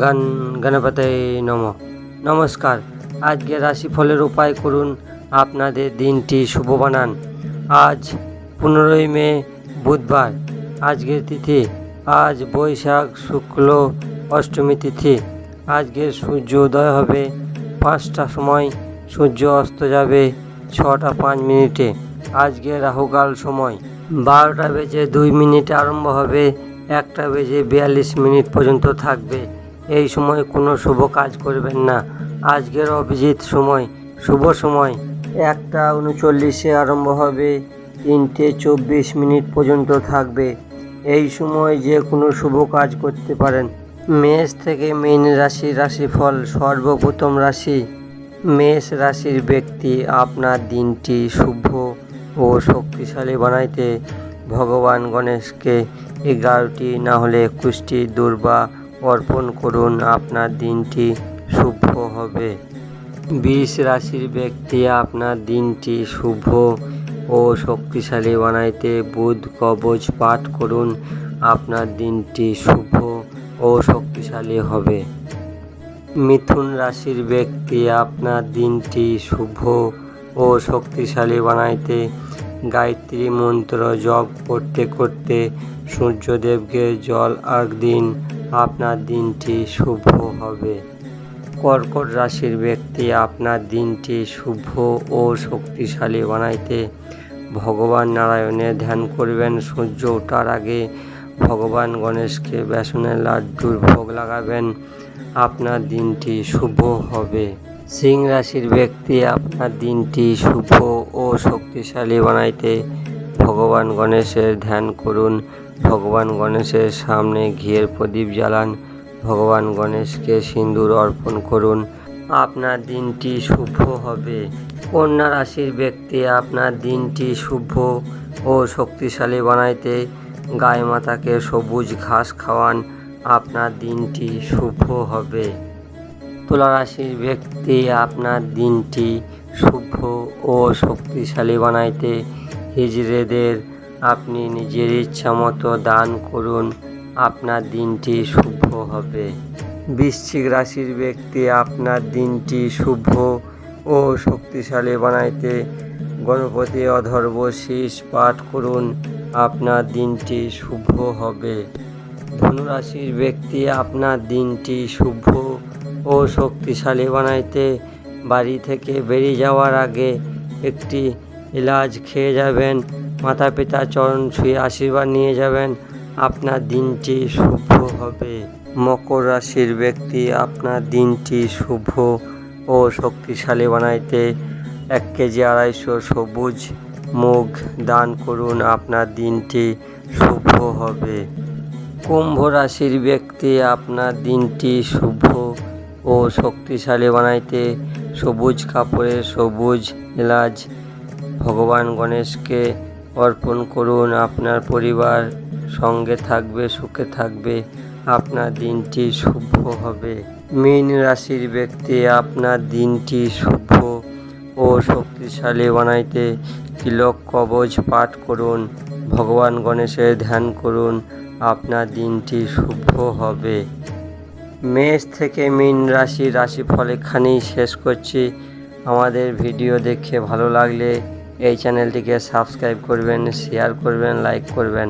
গান গণপতে নম। নমস্কার। আজকে রাশিফলের উপায় করুন আপনাদের দিনটি শুভ বানান। আজ পনেরোই মে, বুধবার। আজকের তিথি, আজ বৈশাখ, শুক্ল, অষ্টমী তিথি। আজকের সূর্য উদয় হবে পাঁচটা সময়। সূর্য অস্ত যাবে ছটা পাঁচ মিনিটে। আজকে রাহুকাল সময়। বারোটা বেজে দুই মিনিটে আরম্ভ হবে। একটা বেজে বিয়াল্লিশ মিনিট পর্যন্ত থাকবে। এই সময় কোনো শুভ কাজ করবেন না। আজকের অভিজিৎ সময়, শুভ সময়। একটা উনচল্লিশে আরম্ভ হবে, তিনটে চব্বিশ মিনিট পর্যন্ত থাকবে। এই সময় যে কোনো শুভ কাজ করতে পারেন। মেষ থেকে মীন রাশি, রাশিফল, সর্বপ্রথম রাশি। মেষ রাশির ব্যক্তি আপনার দিনটি শুভ ও শক্তিশালী বানাইতে ভগবান গণেশকে এগারোটি না হলে একুশটি দুর্বা অর্পণ করুন, আপনার দিনটি শুভ হবে। বিষ রাশির ব্যক্তি, আপনার দিনটি শুভ ও শক্তিশালী বানাইতে বুধ কবচ পাঠ করুন, আপনার দিনটি শুভ ও শক্তিশালী হবে। মিথুন রাশির ব্যক্তি, আপনার দিনটি শুভ ও শক্তিশালী বানাইতে গায়ত্রী মন্ত্র জপ করতে করতে সূর্যদেবকে জল আগ দিন, আপনার দিনটি শুভ হবে। কর্কট রাশির ব্যক্তি আপনার দিনটি শুভ ও শক্তিশালী বানাইতে ভগবান নারায়ণের ধ্যান করবেন। সূর্য ওঠার আগে ভগবান গণেশকে বেসনের লাড্ডুর ভোগ লাগাবেন। আপনার দিনটি শুভ হবে। সিং রাশির ব্যক্তি আপনার দিনটি শুভ ও শক্তিশালী বানাইতে ভগবান গণেশের ধ্যান করুন। ভগবান গণেশের সামনে ঘিয়ের প্রদীপ জ্বালান। ভগবান গণেশকে সিন্দুর অর্পণ করুন। আপনার দিনটি শুভ হবে। কন্যা রাশির ব্যক্তি আপনার দিনটি শুভ ও শক্তিশালী বানাইতে গায়ে মাতাকে সবুজ ঘাস খাওয়ান। আপনার দিনটি শুভ হবে। তুলা রাশির ব্যক্তি আপনার দিনটি শুভ ও শক্তিশালী বানাইতে হিজড়েদের আপনি নিজের ইচ্ছা মতো দান করুন, আপনার দিনটি শুভ হবে। বৃশ্চিক রাশির ব্যক্তি আপনার দিনটি শুভ ও শক্তিশালী বানাইতে গণপতি অধর্ব শীষ পাঠ করুন, আপনার দিনটি শুভ হবে। ধনুরাশির ব্যক্তি আপনার দিনটি শুভ ও শক্তিশালী বানাইতে বাড়ি থেকে বেরিয়ে যাওয়ার আগে একটি এলাচ খেয়ে যাবেন। মাতা পিতা চরণ ছুঁয়ে আশীর্বাদ নিয়ে যাবেন। আপনার দিনটি শুভ হবে। মকর রাশির ব্যক্তি আপনার দিনটি শুভ ও শক্তিশালী বানাইতে এক কেজি আড়াইশো সবুজ মুগ দান করুন। আপনার দিনটি শুভ হবে। কুম্ভ রাশির ব্যক্তি আপনার দিনটি শুভ ও শক্তিশালী বানাইতে সবুজ কাপড়ে সবুজ এলাচ ভগবান গণেশকে অর্পণ করুন, আপনার পরিবার সঙ্গে থাকবে, সুখে থাকবে, আপনার দিনটি শুভ হবে। মীন রাশির ব্যক্তি, আপনার দিনটি শুভ ও শক্তিশালী বানাইতে তিলক কবচ পাঠ করুন, ভগবান গণেশের ধ্যান করুন, আপনার দিনটি শুভ হবে। মেষ থেকে মীন রাশি, রাশিফল এখানেই শেষ করছি। আমাদের ভিডিও দেখে ভালো লাগলে এই চ্যানেলটিকে সাবস্ক্রাইব করবেন শেয়ার করবেন লাইক করবেন।